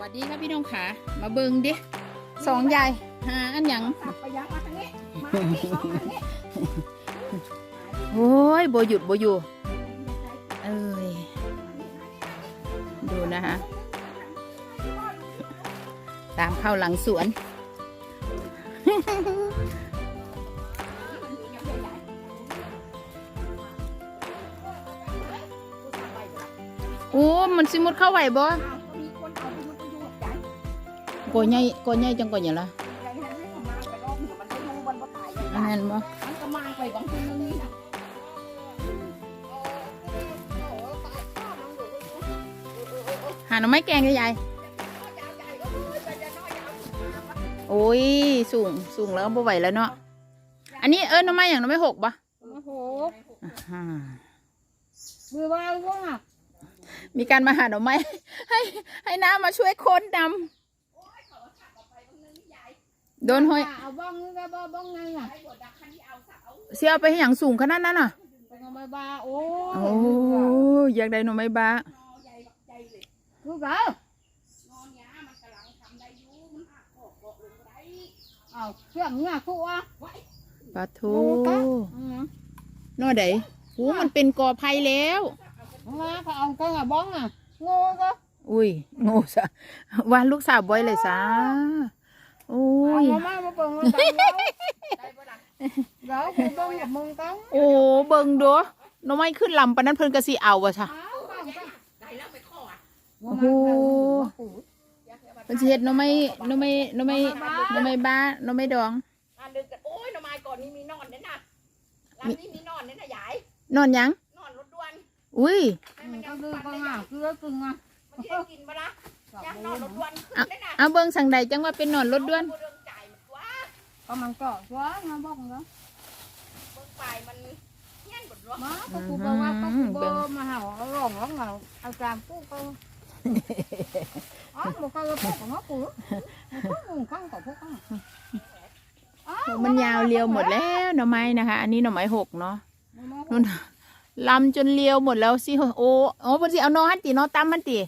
วัสดีครับพี่น้องขามาเบิงดิสองยายหาอันหยังสับไปยักมาทางนี้มาทางนี้เอาทางนี้โอ้ยโบหยุดโบอยู่เอ้ยดูนะคะตามเข้าหลังสวนโอ้ มันสิมุดเข้าไหวบ่ ก่อใหญ่ก่อใหญ่จังก่อหยังล่ะใจนั้นให้เขามาไปรอบหนึ่งมันไม่รู้มันว่าตายยังไงอันนั้นบ่มันก็มาไปบางทีนึงนี่นะหาหน่อไม้แกงยายโอ้ยสูงสูงแล้วบ่ไหวแล้วเนาะ อันนี้เอิ้นหน่อไม้อย่างหน่อไม้หกบ่โอ้โหอ่ามือว่าว่ามีการมาหาหน่อไม้ให้ให้น้ามาช่วยค้นดำ โดนห้อยเอาบ้องนี่ก็บ้องบ้องไงอะเสียเอาไปให้อย่างสูงขนาดนั้นน่ะเป็นเอามาบ้าโอ้โอ้อยากได้หน่อไม้บ้าคือเก่าเอาเครื่องเงี้ยคู่อะปลาทูนอใดหูมันเป็นกอไผ่แล้วมาเขาเอาก็อะบ้องอะโง่ก็อุ้ยโง่ซะว่าลูกสาวบอยเลยซะ โอ้ย เอามามาเบิ่งมาตังเดี๋ยวคุณเบิ่งกับมึงตังโอ้เบิ่งดูหน่อไม้ขึ้นลำปานนั้นเพิ่นก็สิเอาว่ะซะโอ้โหเพิ่นสิเฮ็ดหน่อไม้หน่อไม้หน่อไม้หน่อไม้บ้าหน่อไม้ดองอันเดินกันโอ้ยหน่อไม้ก่อนนี้มีนอนเนี่ยนะลำนี้มีนอนเนี่ยนะยายนอนหยังนอนรถด่วนอุ้ยให้มันยังคือปังอะคือคืออะมันจะได้กินมาละ ย่างนอนรถด่วนขึ้นได้นะเอาเบิ่งสั่งใดจังว่าเป็นนอนรถด่วนเรื่องจ่ายมันว่าก็มันก็ว่ามาบอกเนาะเบิ่งไปมันเงี้ยนกดรถมาก็กูบอกว่าก็กูบอกมาหาร้องร้องเอาเอาจามกูก็อ๋อบอกเขาพวกของเขากูพวกมึงข้างกับพวกข้างมันยาวเรียวหมดแล้วหน่อไม้นะคะ อันนี้หน่อไม้หกเนาะนู่นลำจนเรียวหมดแล้วสิโอ้โอ้เพิ่นสิเอานอหันตินอตำมันติ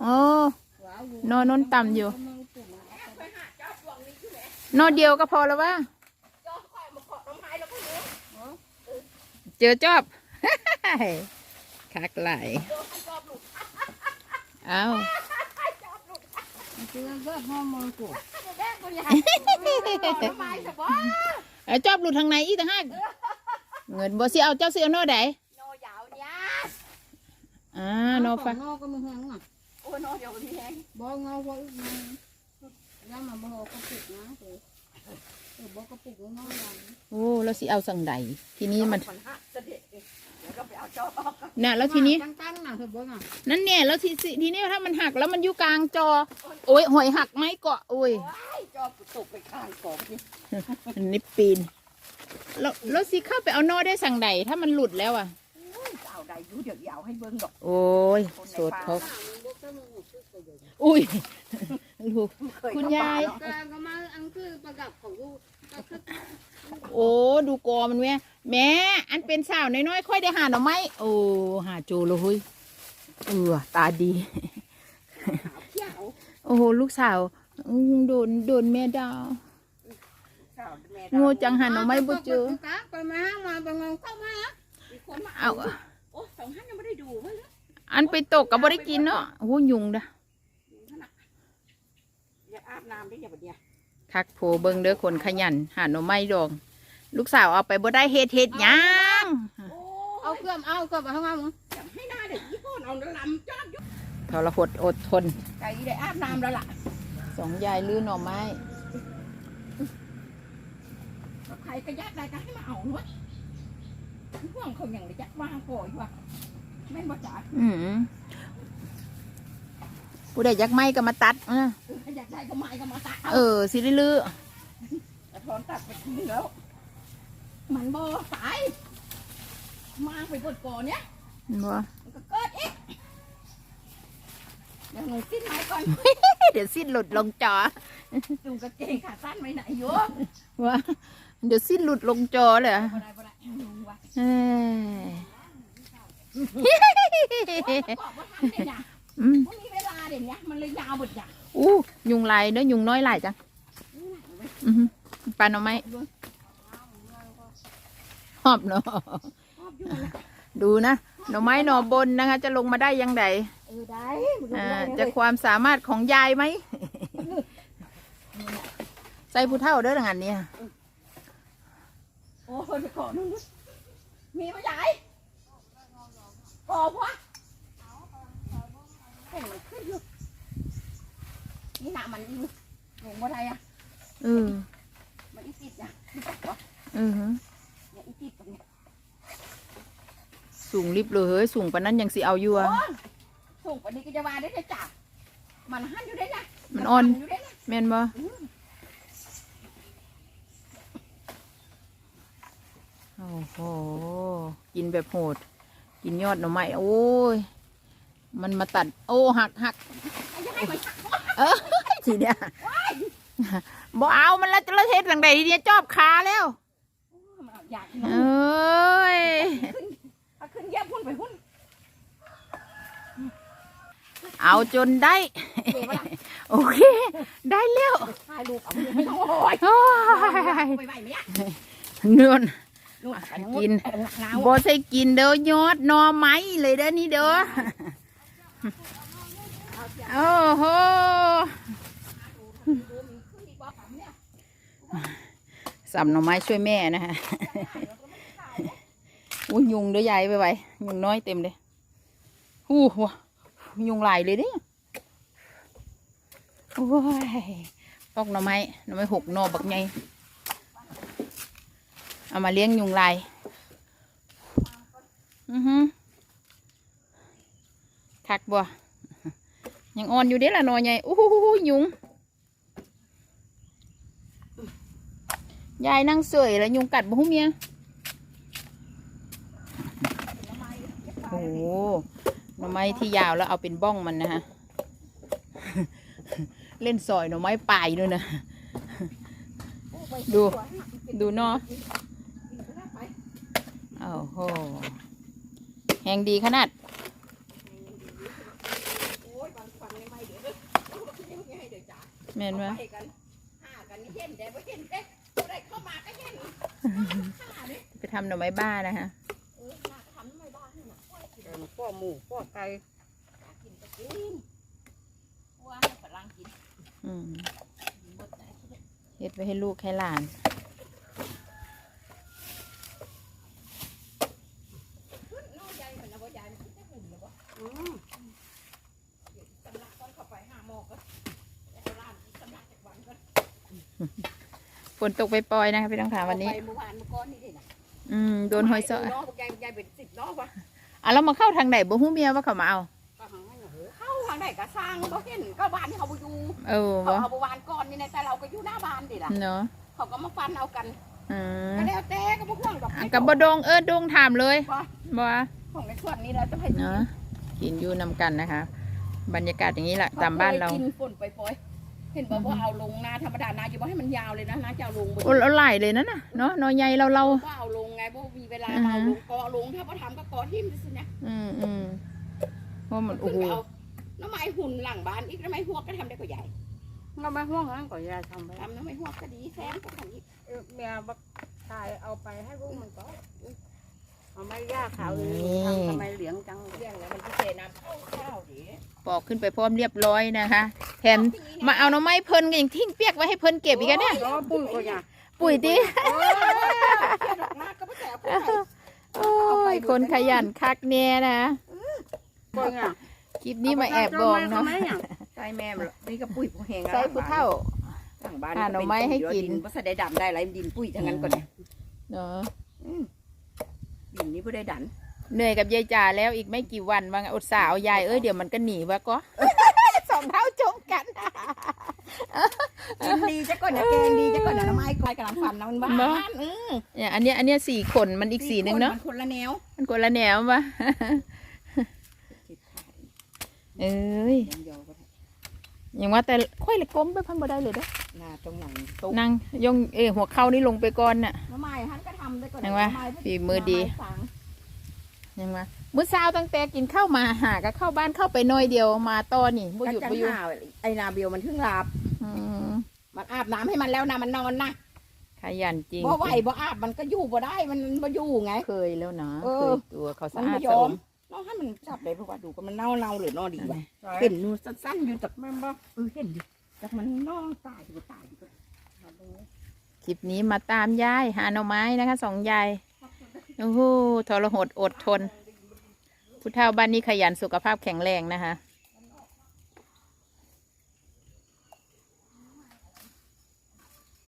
โอ้นอนนนต่ำอยู่ นอเดียวก็พอแล้วว่า เจอจอบ คักไหลายเอาคือก็ห้องมันกูเอาจอบหลุดทางไหนอีกต่างหากเงินบ่สิเอาเจ้าสิเอานอใดโนยาวเนี่ยอ่านอฟ้าโนก็มึงแหงอะโอ้โนเดียวที่แหงบ่เงาบ่อีกนะแล้วมันบ่กระปุกนะเออบ่กระปุกน้อยอย่างโอ้แล้วสิเอาสั่งใดทีนี้มันมันหักจะเด็ดเดี๋ยวก็ไปเอาจอบออกน่ะแล้วทีนี้ตั้งๆน่ะเถอะบ่น่ะนั่นเนี่ยแล้วทีสิทีนี้ถ้ามันหักแล้วมันอยู่กลางจอ โอ้ยหอยหักไหมเกาะโอ้ยจอบตกไปข้างกองนี่อันนี้ปีนแล้วแล้วสิเข้าไปเอานอได้สั่งใดถ้ามันหลุดแล้วอะ เอาได้อยู่เดี๋ยวยาวให้เบิ่งดอกโอ้ยโสดเขาอุ้ยลูกคุณยายก็มาอันคือประกับของกูก็คือโอ้ดูกอมันแม่แม่อันเป็นสาวน้อยๆค่อยได้หาหน่อไม้โอ้หาโจเลยเฮ้ยเออตาดีเที่ยวโอ้โหลูกสาวอื้อโดนโดนแม่ดาวสาวแม่โง่จังหาหน่อไม้บ่เจอไปมามาไปงงเข้ามามีคนมาเอาโอ้ สองท่านยังไม่ได้ดูเว้ยอันไปตกกับบได้กินเนาะโอ้โหยุงดะอยากอาบน้ำได้ยังบัดเนี้ยคักโผเบิงเด้อคนขยัน หาหน่อไม้ดอง ลูกสาวเอาไปบ่ได้เฮ็ดเฮ็ดหยังเอาเครื่องเอาเครื่องไปข้างล่างมึงให้หน้าเด็กยี่ห้อเอาลำจอดอยู่ทรหดอดทน ไก่ได้อาบน้ำแล้วล่ะสองยายลื้อหน่อไม้ ใครก็ยัดได้ก็ให้มาเอาวะ ห่วงเขาอย่างไรยัดวางก่อยวะแม่นบ่จ๋าอืมผู้ใดอยากไม้ก็มาตัดเอออยากได้ก็ไม้ก็มาตัดเอาเออสิได้ลื้อแต่ทอนตัดไปทีแล้ว มันบ่ตาย มาไปกดก่อนเนี้ยบ่มันก็เกิดอีกเดี๋ยวหนูสิ้นไม้ก่อน เดี๋ยวสิ้นหลุดลงจอจุงกางเกงขาสั้นไว้ไหนอยู่ว่าเดี๋ยวสิ้นหลุดลงจอเลยอะบ่ได้บ่ได้ ลุงวะเอ้ยบอกว่าทำเนี่ยอืมบ่มีเวเดี๋ยวนี้มันเลยยาวหมดอย่างอู้ยุงลายเด้อยุงน้อยหลายจังอือหือปลาหน่อไม้หอบเนาะชอบอยู่นะดูนะหน่อไม้หน่อบนนะคะ จะลงมาได้ยังไงเออได้มันอ่าได้เลยจะความสามารถของยายไหม ใส่ผู้เท่าเด้อทางอันเนี้ย โอ้ยจะก่อนนู่นมีปะยายก่อพวะเห็นมันขึ้นอยู่นี่หนามันอยู่หนูบ่ได้อะเออมันอีติดอะอีติดวะเออหือเนี่ยอีติดตรงเนี้ยสูงริบเลยเฮ้ยสูงปานนั้นยังสิเอาอยู่โอ้อะยส่งปนี้ก็จะมาได้เลยจ้ะมันหันอยู่ได้นะมันอ่อนอยู่ได้นะแม่นบ่ โอ้โห กินแบบโหด กินยอดหน่อไม้โอ้ย มันมาตัด โอ้หักหักเออทีเนี้ยบ่เอามันละจะละเทศหลังใดทีเนี้ยจอบขาแล้วเอาอยากกินเอ้ยขึ้นเอาขึ้นเยี่พุ่นไปพุ่นเอาจนได้ โอเค ได้แล้วายรูปเอาไม่ต้องโอ้ยโอ้ยเนื่อน กินหนักหนาวบ่ใช่กินเด้อยอดหนอไม้เลยเด้อนี่เด้อโอ้โหสับหน่อไม้ช่วยแม่นะฮะอุ้ยยุงเด้อยายไปไว้ยุงน้อยเต็มเลยอู้หัวยุงหลายเลยเด้โอ้ยปอกหน่อไม้หน่อไม้หกหน่อบักใหญ่ เอามาเลี้ยงยุงลายอือฮึคักบ่ยังอ่อนอยู่เด้ละหนอใหญ่อู้หูหูยุงยายนั่งเสยแล้วยุงกัดบ่หูเมียโอ้โหหน่อไม้ที่ยาวแล้วเอาเป็นบ้องมันนะฮะ เล่นซอยหน่อไม้ป่ายด้วยนะ ดู ดูเนาะ อ้โหแหงดีขนาดโอ้ยบางฝั่งไม่เดี๋ยวเด้อยังไงเดี๋ยวจ้าแม่นไหมไปกันห้ากันนี่เห็นแต่ว่าเห็นเด้ผู้ใดเข้ามาก็เห็นห้าเด้ไปทำหน่อไม้บ้านะฮะเออหน้าก็ทำไม่บ้านนี่นะพ่อหมูพ่อไก่กินก็กินว่าให้ฝรั่งกินอืมกินหมดไหนเฮ็ดไว้ให้ลูกให้หลานน้องยายมันนะว่ายายมันคิดจะหุ่นหรือเปล่าอืมสำลักตอนเข้าไปห้าโมงก็แต่ร้านสำลักจากวันก็ ฝนตกไปปล่อยๆนะคะพี่ต้องถามวันนี้ไปเมื่อวานเมื่อก่อนนี่ดินะอืมโดนหอยเสาะน้องบอกยายยายเป็นสิบน้องวะอะแล้วมาเข้าทางไหนบ่ฮู้เมียว่าเขามาเอาก็หาให้เหรอเข้าทางไหนก็สร้างก็เห็นก็บ้านที่เขาไปอยู่เออเขาบ่เอาไปวานก่อนนี่นะแต่เราก็อยู่หน้าบ้านดิล่ะเนาะเขาก็มาฟันเอากันอืมก็แล้วแต่ก็พวกห่วงดอกอะกับบดงเออดงถามเลยว่าบ่ว่าของในส่วนนี้เราจะให้เนาะกินอยู่นำกันนะคะ บรรยากาศอย่างนี้แหละตามบ้านเรากินฝนไปปล่อย เห็นบอกว่าเอาลงนาธรรมดานาอยู่ว่าให้มันยาวเลยนะนาจะเอาลงบนโอ้เราหลายเลยนั่นน่ะเนาะหนอใหญ่เราเรา ก็เอาลงไงเพราะมีเวลาอือฮะ เอาลงกอลงถ้าพอทำก็กอทิ่มสินะอืมอืมเพราะมันโอ้ขึ้นโหไปเอาน้ำไม้หุ่นหลังบ้านอีกน้ำไม้หวกก็ทำได้กว่าใหญ่เราไม่ห่วงนั้นก็อย่าทำไปทำน้ำไม้หวกก็ดีแซมก็ทำอีกเออเมียบักตายเอาไปให้ลูกมันก็ เอาไม่ยากขาวเลยทำทำไมเหลียงจังเรื่องแล้วมันพิเศษน้ำข้าวข้าวดิปอกขึ้นไปพร้อมเรียบร้อยนะคะแถมมาเอาหน่อไม้เพิ่นก็ยังทิ้งเปียกไว้ให้เพิ่นเก็บอีกอะเนี่ยก็ปุ้ยก็อย่าปุ๋ยติเออเชื่อดอกนาก็ไม่แต่ผู้ใหญ่โอ้ยคนขยันคักเนี่ยนะก็อย่าคลิปนี้มาแอบบอกเนาะใส่แม่นี่ก็ปุ๋ยผู้แหงใส่ผู้เฒ่าหลังบ้านหาหน่อไม้ให้กินว่าใส่ได้ดำได้ไรดินปุ๋ยทั้งนั้นก่อนเนี่ยเนาะ ดินนี้ผู้ได้ดันเหนื่อยกับยายจ่าแล้วอีกไม่กี่วันว่าไงอุตส่าห์เอายายเอ้ยเดี๋ยวมันก็หนีวะก็ สองเท้าจมกัน กินดีจะก่อนนะแกงดีจะก่อนนะน้ำไม้คอยกำลังฟันนะมันบ้าเนอะนเออเนี่ยอันเนี้ยอันเนี้ยสี่ขนมันอีกสีหนึ่งเนาะมัคนละแนวมันคนละแนวปะเอ้ยยังยอก็ได้ อย่างว่าแต่ค่อยเลยก้มไปพันบ่ได้เลยเด้อหน้าตรงหลังตุ๊กนั่งยงเออหัวเข่านี่ลงไปก่อนน่ะ น้ำไม้ฮันก็ทำได้ก่อนเห็นไหมน้ำไฝีมือดี น้ำไม้ฝังมยังมามื้อเช้าตั้งแต่กินข้าวมาหาก็เข้าบ้านเข้าไปหน้อยเดียวมาตอนนี่บ่หยุดจับ่งหยุดหาไอ้นาเบียวมันถึงหลับ อืมมันอาบน้ำให้มันแล้วนะมันนอนนะขยันจริงบ่ไหวบ่อาบมันก็อยู่บ่ได้มันบ่อยู่ไง เคยแล้วนะเอเคอยตัวเขาสะมันอาไม่ดยสะออมม น้องให้มันจับเลยเพราะว่าดูก็มันเน่าเน่าๆหรือเนอดีวะนั่นเห็นนูสั้นๆอยู่จากแม่บ่เออเห็นดิจากมันนอนตายอยู่ตายอยู่ก็มาดูคลิปนี้มาตามยายหาหน่อไม้นะคะสองยายโอ้โหทรหดอดทนผู้เฒ่าบ้านนี้ขยันสุขภาพแข็งแรงนะคะ